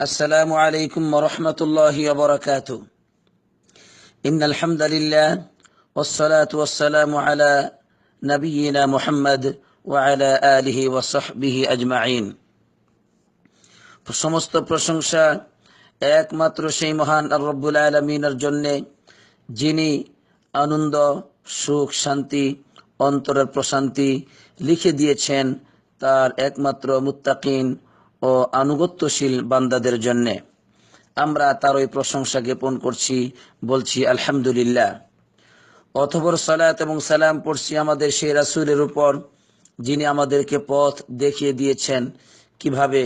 السلام عليكم ورحمة الله وبركاته إن الحمد لله والصلاة والسلام على نبينا محمد وعلى آله وصحبه أجمعين সমস্ত প্রশংসা একমাত্র সেই মহান আর রব্বুল আলমিনের জন্যে যিনি আনন্দ সুখ শান্তি অন্তরের প্রশান্তি লিখে দিয়েছেন তার একমাত্র মুত্তাকিন ও আনুগত্যশীল বান্দাদের জন্যে। আমরা তার ওই প্রশংসা জ্ঞাপন করছি, বলছি, আলহামদুলিল্লাহ। অথবর সালাত এবং সালাম পড়ছি আমাদের সেই রাসুলের উপর, যিনি আমাদেরকে পথ দেখিয়ে দিয়েছেন, কীভাবে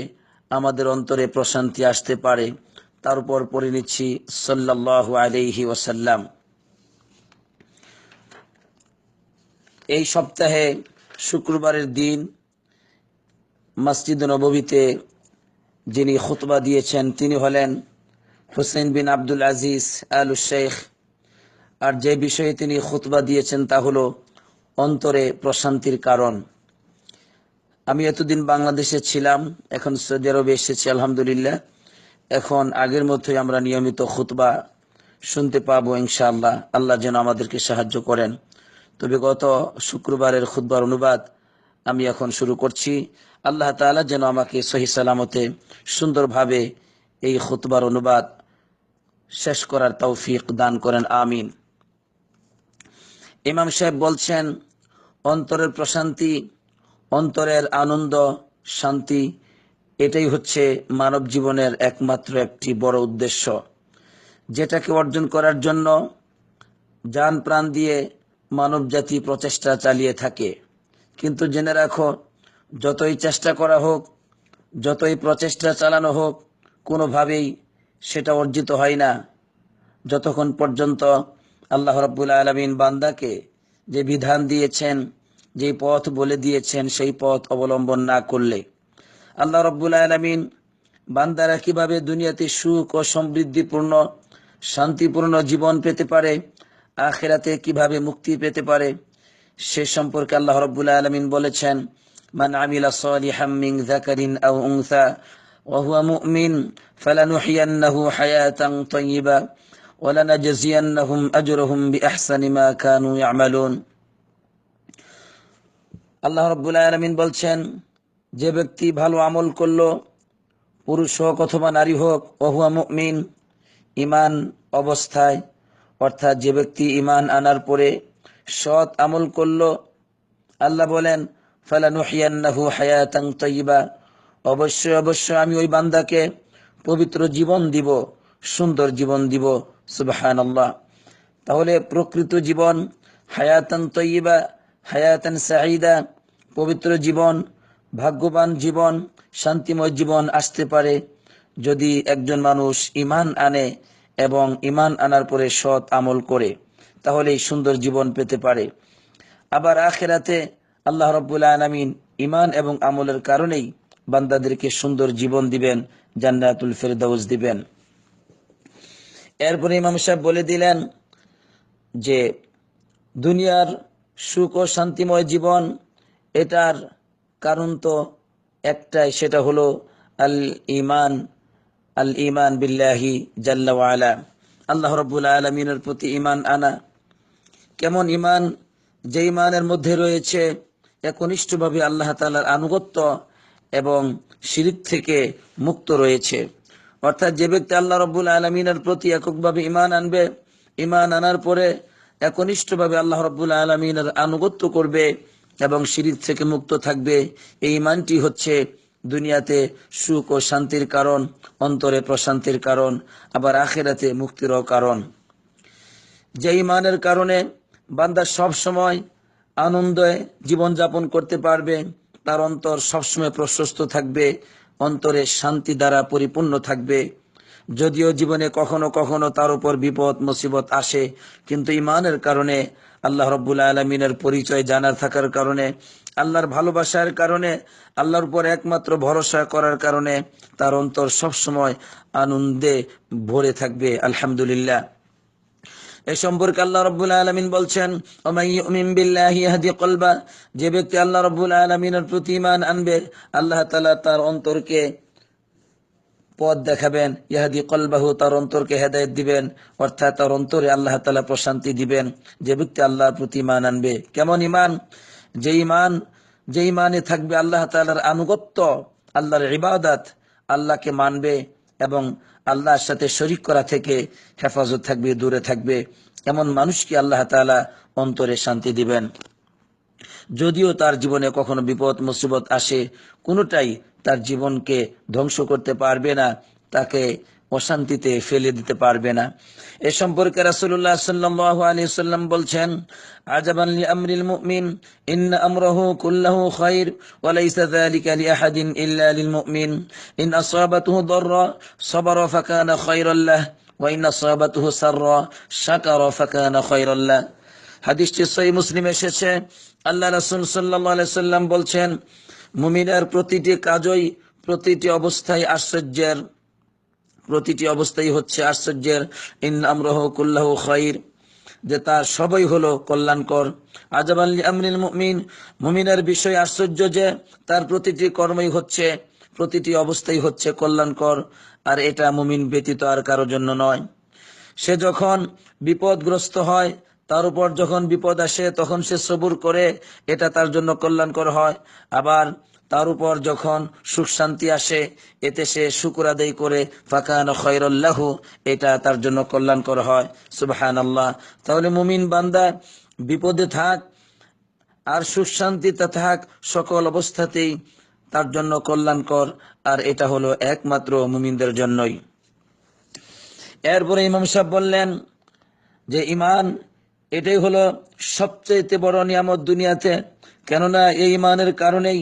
আমাদের অন্তরে প্রশান্তি আসতে পারে, তার উপর পড়ে নিচ্ছি সাল্লাহ আলাইহি ওসাল্লাম এই সপ্তাহে শুক্রবারের দিন মসজিদ নববীতে যিনি খুতবা দিয়েছেন, তিনি হলেন হুসেন বিন আব্দুল আজিজ আল শেখ আর যে বিষয়ে তিনি খুতবা দিয়েছেন তা হলো অন্তরে প্রশান্তির কারণ। আমি এতদিন বাংলাদেশে ছিলাম, এখন সৌদি আরবে এসেছি, আলহামদুলিল্লাহ। এখন আগের মতোই আমরা নিয়মিত খুতবা শুনতে পাবো, ইনশাআল্লাহ। আল্লাহ যেন আমাদেরকে সাহায্য করেন। তবে গত শুক্রবারের খুতবার অনুবাদ আমি এখন শুরু করছি। আল্লাহ তাআলা যেন আমাকে সহি সালামতে সুন্দরভাবে এই খুতবার অনুবাদ শেষ করার তৌফিক দান করেন, আমিন। ইমাম সাহেব বলছেন, অন্তরের প্রশান্তি, অন্তরের আনন্দ, শান্তি, এটাই হচ্ছে মানব জীবনের একমাত্র একটি বড় উদ্দেশ্য। যেটাকে অর্জন করার জন্য যান প্রাণ দিয়ে মানব জাতি প্রচেষ্টা চালিয়ে থাকে। কিন্তু জেনে রাখো, যতই চেষ্টা করা হোক, যতই প্রচেষ্টা চালানো হোক, কোনোভাবেই সেটা অর্জিত হয় না। যতক্ষণ পর্যন্ত আল্লাহ রব্বুল আলমিন বান্দাকে যে বিধান দিয়েছেন, যে পথ বলে দিয়েছেন, সেই পথ অবলম্বন না করলে, আল্লাহ রব্বুল আলমিন বান্দারা কীভাবে দুনিয়াতে সুখ ও সমৃদ্ধিপূর্ণ, শান্তিপূর্ণ জীবন পেতে পারে, আখেরাতে কীভাবে মুক্তি পেতে পারে সে সম্পর্কে আল্লাহ রব্বুল আলমিন বলেছেন, মান আমিলা সালিহাম মিন যাকারিন আও উনসা, ওয়া বলছেন, যে ব্যক্তি ভালো আমল করল, পুরুষ হোক অথবা নারী হোক অহুয়া মুমিন, ইমান অবস্থায়, অর্থাৎ যে ব্যক্তি ইমান আনার পরে সৎ আমল করল। আল্লাহ বলেন, ফালানুহিয়ান্নাহু হায়াতাং তৈবা অবশ্যই অবশ্যই আমি ওই বান্দাকে পবিত্র জীবন দিব, সুন্দর জীবন দিব। সুবাহান আল্লাহ তাহলে প্রকৃত জীবন হায়াতান তৈবা হায়াতান সাহিদা পবিত্র জীবন, ভাগ্যবান জীবন, শান্তিময় জীবন আসতে পারে যদি একজন মানুষ ইমান আনে এবং ইমান আনার পরে সৎ আমল করে। তাহলে এই সুন্দর জীবন পেতে পারে। আবার আখেরাতে আল্লাহ রব্বুল আলমিন ইমান এবং আমলের কারণেই বান্দাদেরকে সুন্দর জীবন দিবেন, জান্নাতুল ফেরদাউস দিবেন। এরপরে ইমাম সাহেব বলে দিলেন যে, দুনিয়ার সুখ ও শান্তিময় জীবন, এটার কারণ তো একটাই, সেটা হলো আল ইমান আল ইমান বিল্লাহি জাল্লা আল্লাহ রব্বুল আলমিনের প্রতি ইমান আনা। কেমন ইমান যে ইমানের মধ্যে রয়েছে একনিষ্ঠভাবে আল্লাহ তালার আনুগত্য এবং শিরিক থেকে মুক্ত রয়েছে। অর্থাৎ যে ব্যক্তি আল্লাহ রব্বুল আলমিনের প্রতি এককভাবে ইমান আনবে ইমান আনার পরে একনিষ্ঠভাবে আল্লাহ রব্বুল আলমিনের আনুগত্য করবে এবং শিরিক থেকে মুক্ত থাকবে, এই ইমানটি হচ্ছে দুনিয়াতে সুখ ও শান্তির কারণ, অন্তরে প্রশান্তির কারণ, আবার আখেরাতে মুক্তিরও কারণ। যে ইমানের কারণে বান্দা সব সময় আনন্দে জীবনযাপন করতে পারবে, তার অন্তর সবসময় প্রশস্ত থাকবে, অন্তরে শান্তি দ্বারা পরিপূর্ণ থাকবে। যদিও জীবনে কখনো কখনো তার উপর বিপদ, মুসিবত আসে, কিন্তু ইমানের কারণে, আল্লাহ রব্বুল আলমিনের পরিচয় জানার থাকার কারণে, আল্লাহর ভালোবাসার কারণে, আল্লাহর উপর একমাত্র ভরসা করার কারণে, তার অন্তর সবসময় আনন্দে ভরে থাকবে, আলহামদুলিল্লাহ। এ সম্পর্কে আল্লাহ রব্বুল আলমিন বলছেন যে ব্যক্তি আল্লাহ রব্বুল আলমিনের প্রতি ইমান আনবে, আল্লাহ তালা তার অন্তরকে পথ দেখাবেন ইহাদি কলবাহু তার অন্তরকে হেদায়ত দিবেন, অর্থাৎ তার অন্তরে আল্লাহ তালা প্রশান্তি দিবেন, যে ব্যক্তি আল্লাহর প্রতি ইমান আনবে। কেমন ইমান যে ইমান যে ইমানে থাকবে আল্লাহ তালার আনুগত্য, আল্লাহর ইবাদত, আল্লাহকে মানবে এবং আল্লাহর সাথে শরিক করা থেকে হেফাজত থাকবে, দূরে থাকবে। এমন মানুষকে আল্লাহ তালা অন্তরে শান্তি দিবেন। যদিও তার জীবনে কখনো বিপদ, মুসিবত আসে, কোনোটাই তার জীবনকে ধ্বংস করতে পারবে না। তাকে অশান্তিতে ফেলে দিতে পারবে না। এ সম্পর্কে রাসূলুল্লাহ সাল্লাল্লাহু আলাইহি সাল্লাম বলছেন, আজাবান আমরিল মুমিন ইন আমরাহু কুল্লাহু খাইর, ওয়া লাইসা যালিকা লি আহাদিন ইল্লা লিল মুমিন। ইন আসাবাতুহু দাররা, সাবারা ফাকানা খায়রাল লাহ, ওয়া ইন আসাবাতুহু সাররা, শাকারা ফাকানা খায়রাল লাহ। হাদিসটি সহি মুসলিম এসেছে। আল্লাহ রাসূল সাল্লাল্লাহু আলাইহি সাল্লাম বলছেন, মুমিনের প্রতিটি কাজই প্রতিটি অবস্থায় আশ্চর্যের। প্রতিটি অবস্থায় হচ্ছে আশ্চর্যের। ইন আমরহ কুল্লাহ খাইর। যে তার সবই হলো কল্যাণকর। আজাবাল আমরিল মুমিন। মুমিনের বিষয় আশ্চর্য যে তার প্রতিটি কর্মই হচ্ছে, প্রতিটি অবস্থাই হচ্ছে কল্যাণকর। আর এটা মুমিন ব্যতীত আর কারও জন্য নয়। সে যখন বিপদগ্রস্ত হয়, তার উপর যখন বিপদ আসে, তখন সে সবুর করে এটা তার জন্য কল্যাণকর হয়। আবার তার উপর যখন সুখ শান্তি আসে, এতে সে শুকুর আদায় করে, ফাকান খৈরল্লাহু এটা তার জন্য কল্যাণকর হয়। সুবাহান আল্লাহ তাহলে মুমিন বান্দা বিপদে থাক, আর সুখ শান্তিতে থাক, সকল অবস্থাতেই তার জন্য কল্যাণকর, আর এটা হলো একমাত্র মুমিনদের জন্যই। এরপরে ইমাম সাহেব বললেন যে, ইমান এটাই হলো সবচেয়ে বড় নিয়ামত দুনিয়াতে। কেননা এই ইমানের কারণেই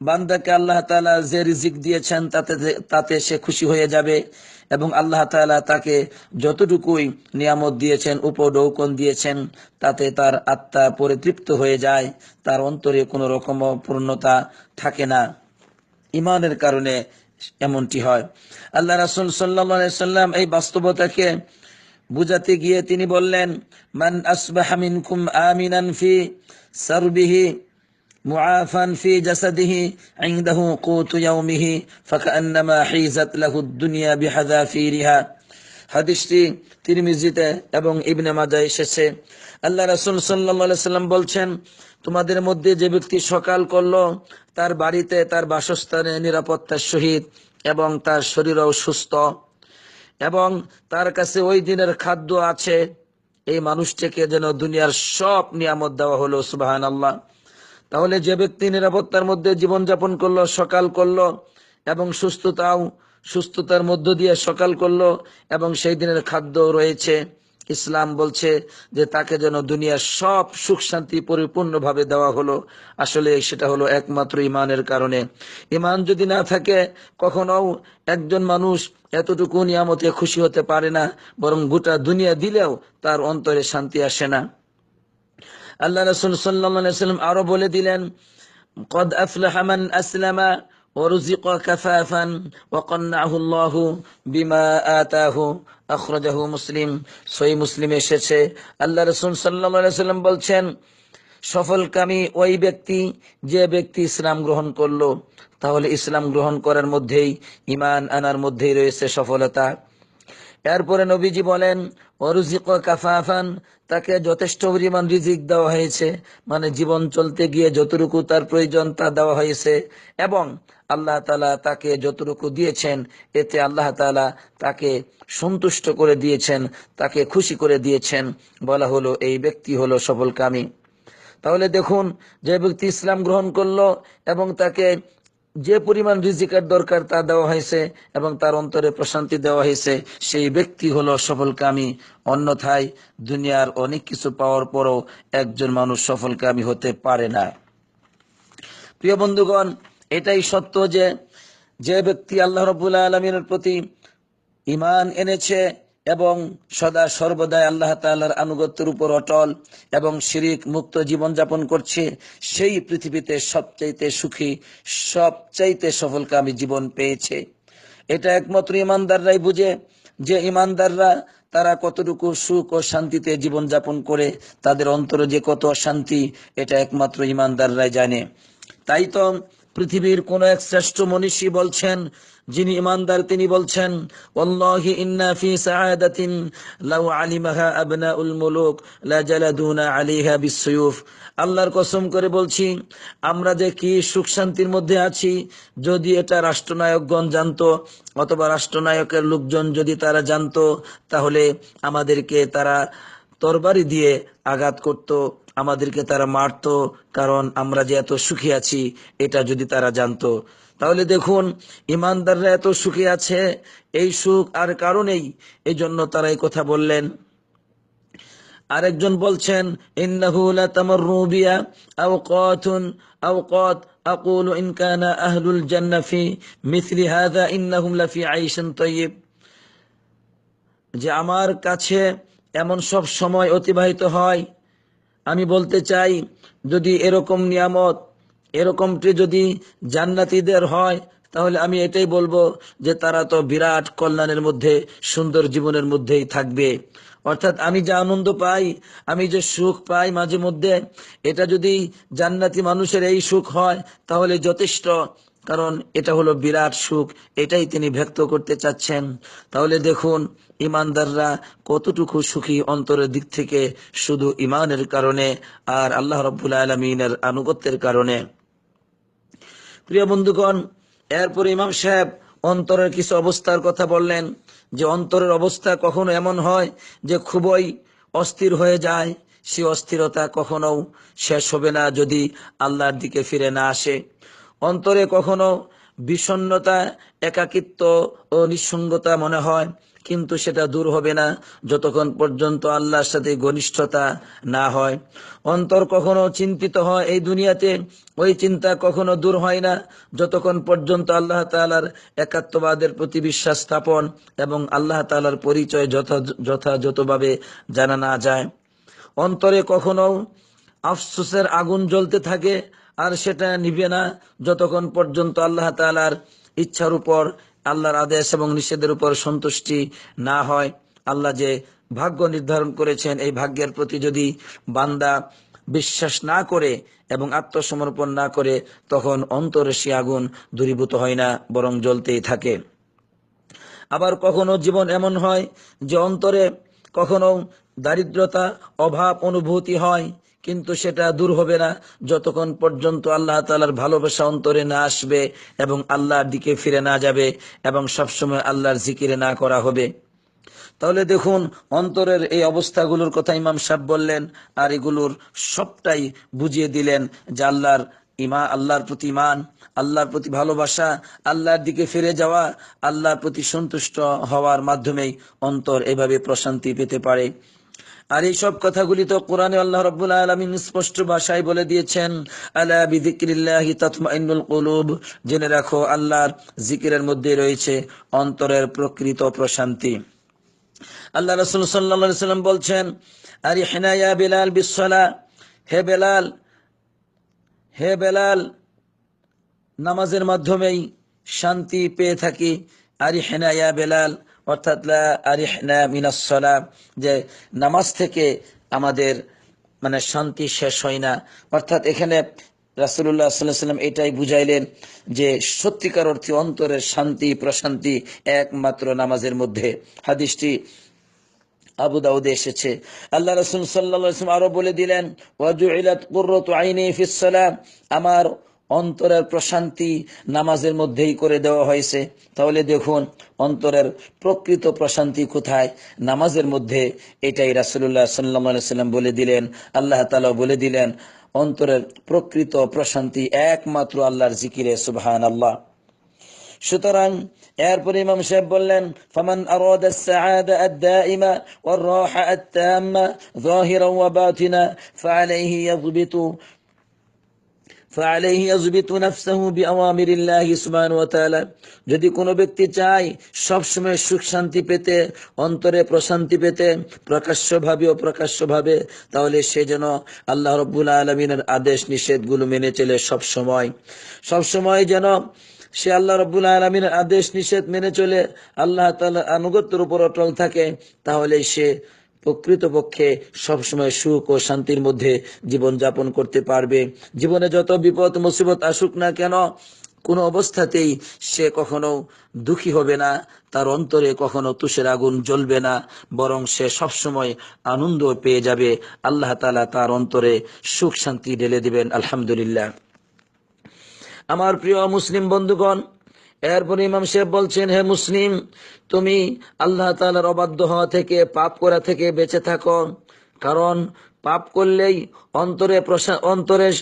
বান্দাকে আল্লাহ তালা যে রিজিক দিয়েছেন, তাতে তাতে সে খুশি হয়ে যাবে এবং আল্লাহ তালা তাকে যতটুকুই নিয়ামত দিয়েছেন উপডৌকন দিয়েছেন, তাতে তার আত্মা পরিতৃপ্ত হয়ে যায়, তার অন্তরে কোনো রকম পূর্ণতা থাকে না। ইমানের কারণে এমনটি হয়। আল্লাহ রাসুল সাল্লাহ সাল্লাম এই বাস্তবতাকে বুঝাতে গিয়ে তিনি বললেন, মান আসবাহা মিনকুম আমিনান ফি সারবিহি মুআফান ফি জাসাদিহি ইনদাহু কুতু ইয়াউমিহি ফাকান্নামা হিজাত লাহু দুনিয়া বিহাযাফিরিহা। হাদিসটি তিরমিজিতে এবং ইবনে মাজাহ এসেছে। আল্লাহ রাসূল আলাইহি সাল্লাম বলছেন, তোমাদের মধ্যে যে ব্যক্তি সকাল করল, তার বাড়িতে তার বাসস্থানে নিরাপত্তার সহিত এবং তার শরীরও সুস্থ এবং তার কাছে ওই দিনের খাদ্য আছে। এই মানুষটিকে যেন দুনিয়ার সব নিয়ামত দেওয়া হলো সুবাহান আল্লাহ তাহলে যে ব্যক্তি নিরাপত্তার মধ্যে জীবনযাপন করল, সকাল করল এবং সুস্থতাও, সুস্থতার মধ্য দিয়ে সকাল করল এবং সেই দিনের খাদ্য রয়েছে। ইসলাম বলছে যে তাকে যেন দুনিয়ার সব সুখ শান্তি পরিপূর্ণভাবে দেওয়া হলো। আসলে সেটা হলো একমাত্র ইমানের কারণে। ইমান যদি না থাকে কখনো একজন মানুষ এতটুকু নিয়ামতে খুশি হতে পারে না, বরং গোটা দুনিয়া দিলেও তার অন্তরে শান্তি আসে না। আল্লাহ রসুল সাল্লাম আরো বলে দিলেন কদ আফলাহামান আসলামা ورزق كفافا وقنعه الله بما آتاه আখরাজাহু মুসলিম সই মুসলিম এসেছে আল্লাহ রসুল সাল্লাহ সাল্লাম বলছেন সফলকামী ওই ব্যক্তি যে ব্যক্তি ইসলাম গ্রহণ করলো তাহলে ইসলাম গ্রহণ করার মধ্যেই ইমান আনার মধ্যেই রয়েছে সফলতা এরপরে নবীজি বলেন, অরুজিক কাফাফান তাকে যথেষ্ট পরিমাণ রিজিক দেওয়া হয়েছে। মানে জীবন চলতে গিয়ে যতটুকু তার প্রয়োজন তা দেওয়া হয়েছে। এবং আল্লাহ তালা তাকে যতটুকু দিয়েছেন, এতে আল্লাহ তালা তাকে সন্তুষ্ট করে দিয়েছেন, তাকে খুশি করে দিয়েছেন। বলা হলো, এই ব্যক্তি হলো সফলকামী। তাহলে দেখুন, যে ব্যক্তি ইসলাম গ্রহণ করল এবং তাকে যে পরিমাণ রিজিকের দরকার তা দেওয়া হয়েছে এবং তার অন্তরে প্রশান্তি দেওয়া হয়েছে, সেই ব্যক্তি হলো সফলকামী। অন্যথায় দুনিয়ার অনেক কিছু পাওয়ার পরও একজন মানুষ সফলকামী হতে পারে না। প্রিয় বন্ধুগণ, এটাই সত্য যে যে ব্যক্তি আল্লাহ রবুল্লা আলমিনের প্রতি ইমান এনেছে এবং সদা সর্বদাই আল্লাহ তাল্লার আনুগত্যের উপর অটল এবং শিরিক মুক্ত জীবন যাপন করছে, সেই পৃথিবীতে সবচাইতে সুখী, সবচাইতে সফলকামী জীবন পেয়েছে। এটা একমাত্র ইমানদাররাই বুঝে যে ইমানদাররা তারা কতটুকু সুখ ও শান্তিতে জীবন যাপন করে, তাদের অন্তরে যে কত শান্তি এটা একমাত্র ইমানদাররাই জানে। তাই তো পৃথিবীর কোন এক শ্রেষ্ঠ মনীষী বলছেন যিনি ইমানদার, তিনি বলছেন, ওয়াল্লাহি ইন্না ফি সাআদাতিন লাউ আলিমাহা আবনাউল মুলুক লা জালাদুনা আলাইহা বিসসুয়ুফ আল্লাহর কসম করে বলছি, আমরা যে কি সুখ শান্তির মধ্যে আছি, যদি এটা রাষ্ট্রনায়কগণ জানতো অথবা রাষ্ট্রনায়কের লোকজন যদি তারা জানতো, তাহলে আমাদেরকে তারা তরবারি দিয়ে আঘাত করত, আমাদেরকে তারা মারতো, কারণ আমরা যে এত সুখী আছি, এটা যদি তারা জানতো। তাহলে দেখুন, ইমানদাররা এত সুখে আছে, এই সুখ আর কারণেই এই জন্য তারা এই কথা বললেন। আরেকজন বলছেন, ইন্নাহু লাতামাররু বিয়া আওকাতুন, আওকাত আকুলু ইন কানা আহলুল জান্নাহ ফি মিথলি হাযা ইন্নাহুম লাফি আইশিন তাইয়্যিব যে আমার কাছে এমন সব সময় অতিবাহিত হয়। আমি বলতে চাই, যদি এরকম নিয়ামত এরকমটি যদি জান্নাতিদের হয়, তাহলে আমি এটাই বলব যে তারা তো বিরাট কল্যাণের মধ্যে, সুন্দর জীবনের মধ্যেই থাকবে। অর্থাৎ আমি যে আনন্দ পাই, আমি যে সুখ পাই মাঝে মধ্যে, এটা যদি জান্নাতি মানুষের এই সুখ হয়, তাহলে যথেষ্ট। কারণ এটা হলো বিরাট সুখ, এটাই তিনি ব্যক্ত করতে চাচ্ছেন। তাহলে দেখুন, ইমানদাররা কতটুকু সুখী অন্তরের দিক থেকে শুধু ইমানের কারণে আর আল্লাহ রব্বুল আলমিনের আনুগত্যের কারণে। প্রিয় বন্ধুগণ, এরপর ইমাম সাহেব অন্তরের কিছু অবস্থার কথা বললেন, যে অন্তরের অবস্থা কখনো এমন হয় যে খুবই অস্থির হয়ে যায় সে অস্থিরতা কখনো শেষ হবে না যদি আল্লাহর দিকে ফিরে না আসে। অন্তরে কখনো বিষণ্নতা একাকিত্ব ও নিঃসঙ্গতা মনে হয় কিন্তু সেটা দূর হবে না যতক্ষণ পর্যন্ত আল্লাহর সাথে ঘনিষ্ঠতা না হয়। অন্তর কখনো চিন্তিত হয় এই দুনিয়াতে, ওই চিন্তা কখনো দূর হয় না যতক্ষণ পর্যন্ত আল্লাহ তালার একাত্মবাদের প্রতি বিশ্বাস স্থাপন এবং আল্লাহ তালার পরিচয় যথা, যথাযথভাবে জানা না যায়। অন্তরে কখনো আফসোসের আগুন জ্বলতে থাকে আর সেটা নিবে না যতক্ষণ পর্যন্ত আল্লাহ তালার ইচ্ছার উপর আল্লাহর আদেশ এবং নিষেধের উপর সন্তুষ্টি না হয়, আল্লাহ যে ভাগ্য নির্ধারণ করেছেন, এই ভাগ্যের প্রতি যদি বান্দা বিশ্বাস না করে এবং আত্মসমর্পণ না করে, তখন অন্তরে সে আগুন দূরীভূত হয় না, বরং জ্বলতেই থাকে। আবার কখনো জীবন এমন হয় যে অন্তরে কখনো দারিদ্রতা, অভাব, অনুভূতি হয় কিন্তু সেটা দূর হবে না। যতক্ষণ পর্যন্ত আল্লাহ তালার ভালোবাসা অন্তরে না আসবে এবং আল্লাহর দিকে ফিরে না যাবে এবং সবসময় আল্লাহর জিকিরে না করা হবে। তাহলে দেখুন, অন্তরের এই অবস্থাগুলোর কথা ইমাম সাহেব বললেন আর এগুলোর সবটাই বুঝিয়ে দিলেন যে আল্লাহর ইমা, আল্লাহর প্রতি ইমান, আল্লাহর প্রতি ভালোবাসা, আল্লাহর দিকে ফিরে যাওয়া, আল্লাহর প্রতি সন্তুষ্ট হওয়ার মাধ্যমেই অন্তর এভাবে প্রশান্তি পেতে পারে। আর এই সব কথাগুলি তো কোরআনে আল্লাহ রব্বুল আলমিন স্পষ্ট ভাষায় বলে দিয়েছেন, আলা বিদিক্রিল্লাহি তাতমাইনুল কুলুব। জেনে রাখো, আল্লাহর জিকিরের মধ্যে রয়েছে অন্তরের প্রকৃত প্রশান্তি। আল্লাহ রসুল সাল্লা সাল্লাম বলছেন আরে হেনায়া বেলাল বিশ্বলা হে বেলাল হে বেলাল, নামাজের মাধ্যমেই শান্তি পেয়ে থাকি। আরি হেনায়া বেলাল অর্থাৎ আরিহনা মিনাসলা যে নামাজ থেকে আমাদের মানে শান্তি শেষ হয় না। অর্থাৎ এখানে রাসুল্লাহ সাল্লাম এটাই বুঝাইলেন যে সত্যিকার অর্থে অন্তরের শান্তি, প্রশান্তি একমাত্র নামাজের মধ্যে। হাদিসটি আবু দাউদে এসেছে। আল্লাহ রসুল সাল্লাম আরও বলে দিলেন আমার অন্তরের প্রশান্তি নামাজের মধ্যেই করে দেওয়া হয়েছে তাহলে দেখুন অন্তরের প্রকৃত প্রশান্তি কোথায় নামাজের মধ্যে এটাই রাসুল্লাহ সাল্লাম বলে দিলেন আল্লাহ তালা বলে দিলেন অন্তরের প্রকৃত প্রশান্তি একমাত্র আল্লাহর জিকিরে সুবহান আল্লাহ সুতরাং এরপরে ইমাম সাহেব বললেন ফামান আরাদ السعادة الدائمة والراحة التامة ظاهرا وباطنا فعليه يضبط فعليه يضبط نفسه بأوامر الله سبحانه وتعالى যদি কোনো ব্যক্তি চায় সবসময় সুখ শান্তি পেতে অন্তরে প্রশান্তি পেতে প্রকাশ্যভাবে ও প্রকাশ্যভাবে তাহলে সে যেন আল্লাহ রব্বুল আলমিনের আদেশ নিষেধগুলো মেনে চলে সব সময় সব সময় যেন সে আল্লাহ রব্বুল আলমিনের আদেশ নিষেধ মেনে চলে আল্লাহ তালার আনুগত্যের উপর অটল থাকে তাহলে সে প্রকৃতপক্ষে সবসময় সুখ ও শান্তির মধ্যে জীবন যাপন করতে পারবে। জীবনে যত বিপদ, মুসিবত আসুক না কেন, কোনো অবস্থাতেই সে কখনো দুঃখী হবে না, তার অন্তরে কখনো তুষের আগুন জ্বলবে না, বরং সে সবসময় আনন্দ পেয়ে যাবে। আল্লাহ তালা তার অন্তরে সুখ শান্তি ঢেলে দিবেন, আলহামদুলিল্লাহ। আমার প্রিয় মুসলিম বন্ধুগণ এরপরে ইমাম সাহেব বলছেন, হে মুসলিম, তুমি আল্লাহ তালার অবাধ্য হওয়া থেকে, পাপ করা থেকে বেঁচে থাকো। কারণ পাপ করলেই অন্তরে অন্তরে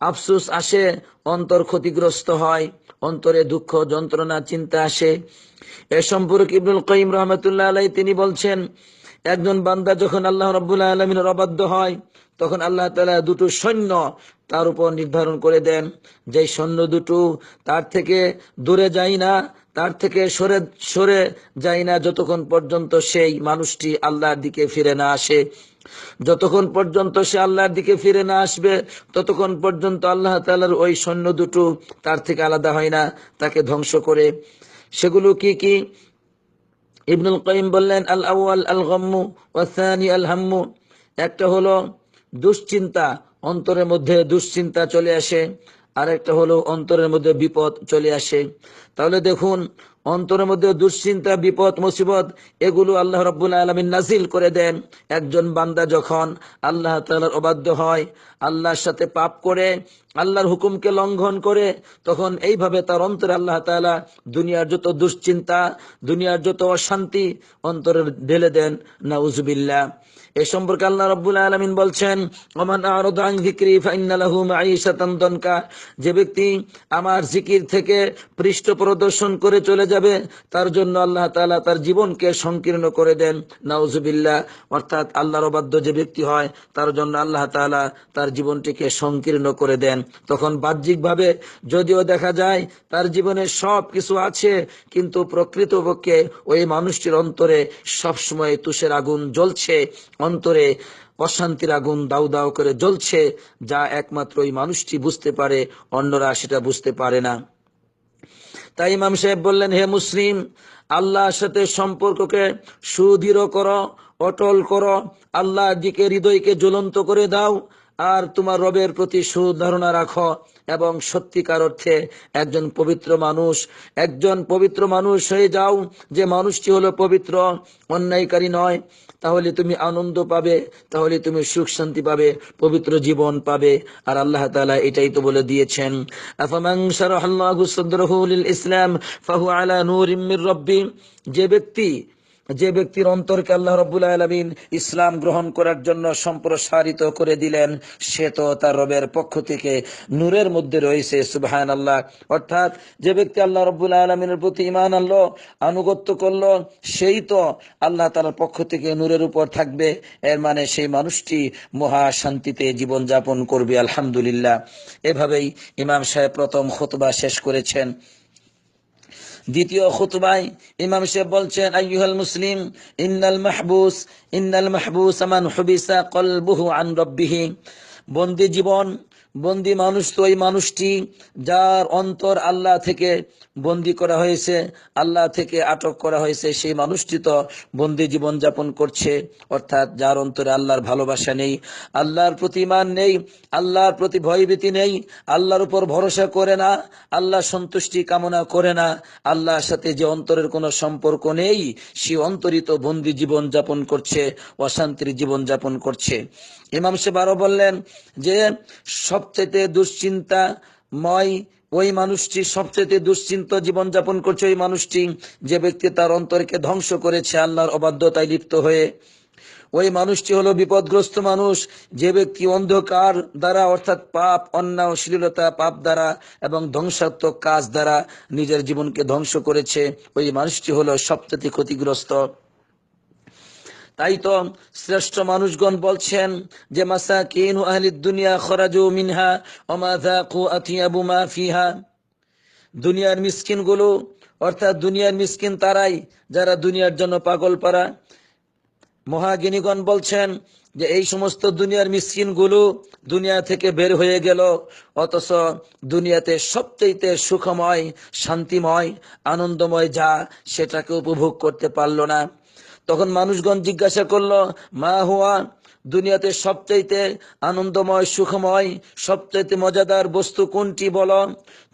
আফসুস আসে, অন্তর ক্ষতিগ্রস্ত হয়, অন্তরে দুঃখ, যন্ত্রণা, চিন্তা আসে। এ সম্পর্কে ইবনুল কাইম রহমতুল্লাহ আলাই তিনি বলছেন একজন বান্দা যখন আল্লাহ রব্বুল্লাহ আলমিনের অবাধ্য হয়, তখন আল্লাহ তালা দুটো সৈন্য তার উপর নির্ধারণ করে দেন। যে সৈন্য দুটো তার থেকে দূরে যায় না, তার থেকে সরে সরে যায় না, যতক্ষণ পর্যন্ত সেই মানুষটি আল্লাহর দিকে ফিরে না আসে। যতক্ষণ পর্যন্ত সে আল্লাহর দিকে ফিরে না আসবে, ততক্ষণ পর্যন্ত আল্লাহ তালার ওই সৈন্য দুটো তার থেকে আলাদা হয় না, তাকে ধ্বংস করে। সেগুলো কি কি? ইবনুল কাইম বললেন, আল আউয়াল, আল গম্মু ওয়াসানি আল হাম্মু। একটা হলো দুশ্চিন্তা, অন্তরের মধ্যে দুশ্চিন্তা চলে আসে। আরেকটা হলো অন্তরের মধ্যে বিপদ চলে আসে। তাহলে দেখুন অন্তরের মধ্যে দুশ্চিন্তা, বিপদ, মুসিবত, এগুলো আল্লাহ রব্বুল আলমিন নাজিল করে দেন। একজন বান্দা যখন আল্লাহ তালার অবাধ্য হয়, আল্লাহর সাথে পাপ করে, আল্লাহর হুকুমকে লঙ্ঘন করে, তখন এইভাবে তার অন্তরে আল্লাহ তাআলা দুনিয়ার যত দুশ্চিন্তা, দুনিয়ার যত অশান্তি অন্তরে ঢেলে দেন। নাউজুবিল্লাহ। এ সম্পর্কে আল্লাহ রব্বুল আলমিন বলছেন, ওমান আরদ আন যিকরি ফাইন্না লাহু যে ব্যক্তি আমার জিকির থেকে পৃষ্ঠ প্রদর্শন করে চলে যাবে, তার জন্য আল্লাহ তাআলা তার জীবনকে সংকীর্ণ করে দেন। নাউজুবিল্লাহ, অর্থাৎ আল্লাহর অবাধ্য যে ব্যক্তি হয়, তার জন্য আল্লাহ তাআলা তার জীবনটিকে সংকীর্ণ করে দেন। তখন বাহ্যিকভাবে যদিও দেখা যায়, তার জীবনে সব কিছু আছে, কিন্তু প্রকৃতপক্ষে ওই মানুষটির অন্তরে সবসময় তুষের আগুন জ্বলছে। অন্তরে অশান্তির আগুন দাউ দাউ করে জ্বলছে, যা একমাত্র ওই মানুষটি বুঝতে পারে, অন্যরা সেটা বুঝতে পারে না। তাই ইমাম সাহেব বললেন, হে মুসলিম, আল্লাহর সাথে সম্পর্ককে সুদৃঢ় করো, অটল করো, আল্লাহর দিকে হৃদয়কে জ্বলন্ত করে দাও, আর তোমার রবের প্রতি সুধারণা রাখো। এবং সত্যিকার অর্থে একজন পবিত্র মানুষ। একজন পবিত্র মানুষ হয়ে যাও যে মানুষটি হলো পবিত্র, অন্যায়কারী নয়। তাহলে তুমি আনন্দ পাবে, তাহলে তুমি সুখ শান্তি পাবে, পবিত্র জীবন পাবে। আর আল্লাহ তাআলা এটাই তো বলে দিয়েছেন। ইসলাম ফাহু আলা মির রাব্বি। যে ব্যক্তি যে ব্যক্তির অন্তরকে আল্লাহ রব্বুল আলমিন ইসলাম গ্রহণ করার জন্য সম্প্রসারিত করে দিলেন, সে তো তার রবের পক্ষ থেকে নূরের মধ্যে রয়েছে সুবাহান আল্লাহ অর্থাৎ যে ব্যক্তি আল্লাহ রব্বুল আলমিনের প্রতি ইমান আনলো, আনুগত্য করল, সেই তো আল্লাহ তালার পক্ষ থেকে নূরের উপর থাকবে। এর মানে সেই মানুষটি মহা শান্তিতে জীবন যাপন করবে, আলহামদুলিল্লাহ। এভাবেই ইমাম সাহেব প্রথম খোতবা শেষ করেছেন। দ্বিতীয় খুতবায় ইমাম সাহেব বলছেন, আইয়ুহাল মুসলিম, ইন্নাল মাহবুস ইন্নাল মাহবুস আমান হুবিসা কলবুহু আন রব্বিহি। বন্দি জীবন বন্দি মানুষ তো ওই মানুষটি যার অন্তর আল্লাহ থেকে বন্দি করা হয়েছে, আল্লাহ থেকে আটক করা হয়েছে, সেই মানুষটি তো বন্দি জীবন যাপন করছে, অর্থাৎ যার অন্তরে আল্লাহর ভালোবাসা নেই, আল্লাহর প্রতি মান নেই, আল্লাহর প্রতি ভয়ভীতি নেই, আল্লাহর উপর ভরসা করে না, আল্লাহ সন্তুষ্টি কামনা করে না, আল্লাহর সাথে যে অন্তরের কোনো সম্পর্ক নেই, সে অন্তরিত বন্দি জীবন যাপন করছে, অশান্তির জীবন যাপন করছে। ইমাম সাহেব আরও বললেন যে সবচেয়ে দুশ্চিন্তা ময় ওই মানুষটি, সবচেয়ে দুশ্চিন্ত জীবন যাপন করছে ওই মানুষটি, যে ব্যক্তি তার অন্তরকে ধ্বংস করেছে, আল্লাহর অবাধ্যতায় লিপ্ত হয়ে। ওই মানুষটি হলো বিপদগ্রস্ত মানুষ, যে ব্যক্তি অন্ধকার দ্বারা, অর্থাৎ পাপ অন্যায় অশ্লীলতা পাপ দ্বারা এবং ধ্বংসাত্মক কাজ দ্বারা নিজের জীবনকে ধ্বংস করেছে। ওই মানুষটি হলো সবচেয়ে ক্ষতিগ্রস্ত। তাই তো শ্রেষ্ঠ মানুষগণ বলছেন যে, মাসাকিন আহলি দুনিয়া খরাজু মিনহা ওমা যাকু আতিয়াবু মা ফিহা। দুনিয়ার মিসকিনগুলো অর্থাৎ দুনিয়ার মিসকিন তারাই, যারা দুনিয়ার জন্য পাগল পারা। মহাগিনীগণ বলছেন যে, এই সমস্ত দুনিয়ার মিসকিনগুলো দুনিয়া থেকে বের হয়ে গেল। অথচ দুনিয়াতে সবচেয়ে সুখময়, শান্তিময়, আনন্দময় যা সেটাকে উপভোগ করতে পারল না। তখন মানুষগণ জিজ্ঞাসা করল, মা হুয়া, দুনিয়াতে সবচাইতে আনন্দময়, সুখময়, সবচাইতে মজাদার বস্তু কোনটি বলো?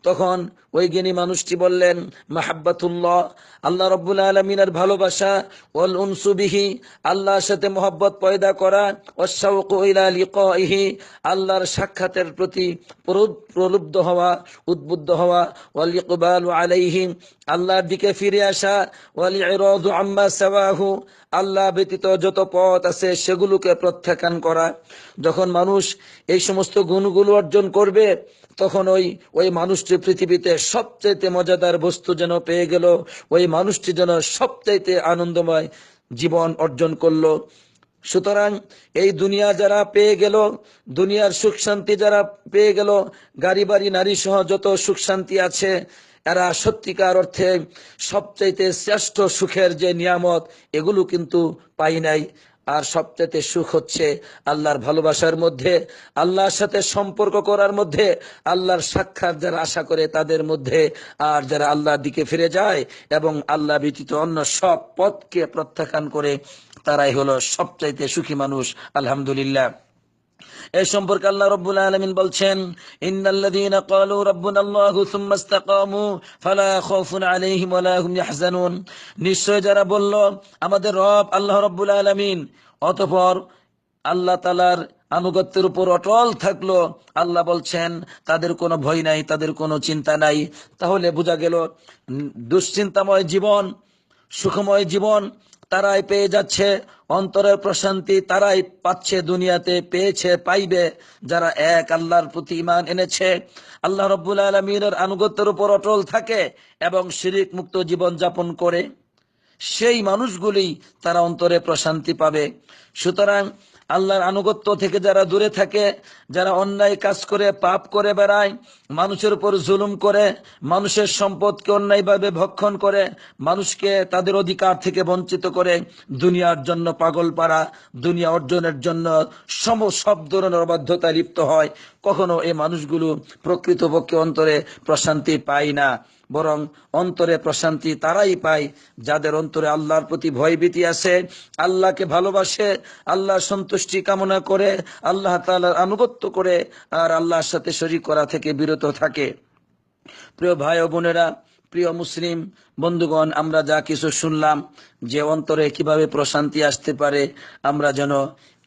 তখন ওই জ্ঞানী মানুষটি বললেন, মাহাব্বাতুল্লাহ, আল্লাহ রব্বুল আলমিনের ভালোবাসা ওল উনসুবিহি আল্লাহর সাথে মোহব্বত পয়দা করা লিহি আল্লাহর সাক্ষাতের প্রতি প্রলুব্ধ- হওয়া, উদ্বুদ্ধ হওয়া ওয়াল ইকবাল আলাইহি আল্লাহর দিকে ফিরে আসা ওয়াল ইরাদু আম্মা সাওয়াহু, আল্লাহ ব্যতীত যত পথ আছে সেগুলোকে প্রত্যাখ্যান করা। যখন মানুষ এই সমস্ত গুণগুলো অর্জন করবে তখন ওই ওই মানুষটি পৃথিবীতে সবচাইতে মজাদার বস্তু যেন পেয়ে গেল, ওই মানুষটি যেন সবচাইতে আনন্দময় জীবন অর্জন করল। সুতরাং এই দুনিয়া যারা পেয়ে গেল, দুনিয়ার সুখ শান্তি যারা পেয়ে গেল, গাড়ি বাড়ি, নারী সহ যত সুখ শান্তি আছে, এরা সত্যিকার অর্থে সবচাইতে শ্রেষ্ঠ সুখের যে নিয়ামত, এগুলো কিন্তু পাই নাই। আর সবচেয়ে সুখ হচ্ছে আল্লাহর ভালোবাসার মধ্যে, আল্লাহর সাথে সম্পর্ক করার মধ্যে, আল্লাহর সাক্ষাৎ যারা আশা করে তাদের মধ্যে, আর যারা আল্লাহর দিকে ফিরে যায় এবং আল্লাহ ব্যতীত অন্য সব পথকে প্রত্যাখ্যান করে, তারাই হলো সবচাইতে সুখী মানুষ, আলহামদুলিল্লাহ। এই সম্পর্কে আল্লাহ রব্বুল আলামিন বলছেন ফালা নিশ্চয় যারা বলল, আমাদের রব আল্লাহ রব্বুল আল্লাহ তালার আনুগত্যের উপর অটল থাকল। আল্লাহ বলছেন, তাদের কোনো ভয় নাই, তাদের কোনো চিন্তা নাই। তাহলে বোঝা গেল, দুশ্চিন্তাময় জীবন, সুখময় জীবন তারাই পেয়ে যাচ্ছে। অন্তরের প্রশান্তি তারাই পাচ্ছে, দুনিয়াতে পেয়েছে, পাইবে। যারা এক, আল্লাহর প্রতি ইমান এনেছে, আল্লাহ রব্বুল আলমীর আনুগত্যের উপর অটল থাকে এবং শিরিক মুক্ত জীবন যাপন করে। সেই মানুষগুলি তারা অন্তরে প্রশান্তি পাবে। সুতরাং আল্লাহর আনুগত্য থেকে যারা দূরে থাকে, যারা অন্যায় কাজ করে, পাপ করে বেড়ায় মানুষের উপর জুলুম করে, মানুষের সম্পদকে অন্যায়ভাবে ভক্ষণ করে, মানুষকে তাদের অধিকার থেকে বঞ্চিত করে, দুনিয়ার জন্য পাগল পাড়া দুনিয়া অর্জনের জন্য সম, সব ধরনের অবাধ্যতায় লিপ্ত হয়। কখনো এই মানুষগুলো প্রকৃতপক্ষে অন্তরে প্রশান্তি পায় না, বরং অন্তরে প্রশান্তি তারাই পায়, যাদের অন্তরে আল্লাহর প্রতি ভয়ভীতি আছে। আল্লাহকে ভালোবাসে, আল্লাহ সন্তুষ্টি কামনা করে, আল্লাহ তাআলার আনুগত্য করে, আর আল্লাহর সাথে শরীর করা থেকে বিরত থাকে। প্রিয় ভাই ও বোনেরা, প্রিয় মুসলিম বন্ধুগণ, আমরা যা কিছু শুনলাম, যে অন্তরে কীভাবে প্রশান্তি আসতে পারে, আমরা যেন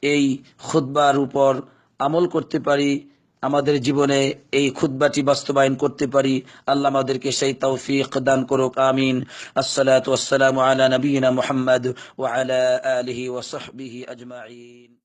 এই খুতবার উপর আমল করতে পারি, আমাদের জীবনে এই খুতবাটি বাস্তবায়ন করতে পারি। আল্লাহ আমাদেরকে সেই তৌফিক দান করুক, আমিন। আসসালাতু ওয়াসসালামু আলা নবিয়িনা মুহাম্মদ ওয়া আলা আলিহি ওয়া সাহবিহি আজমাইন।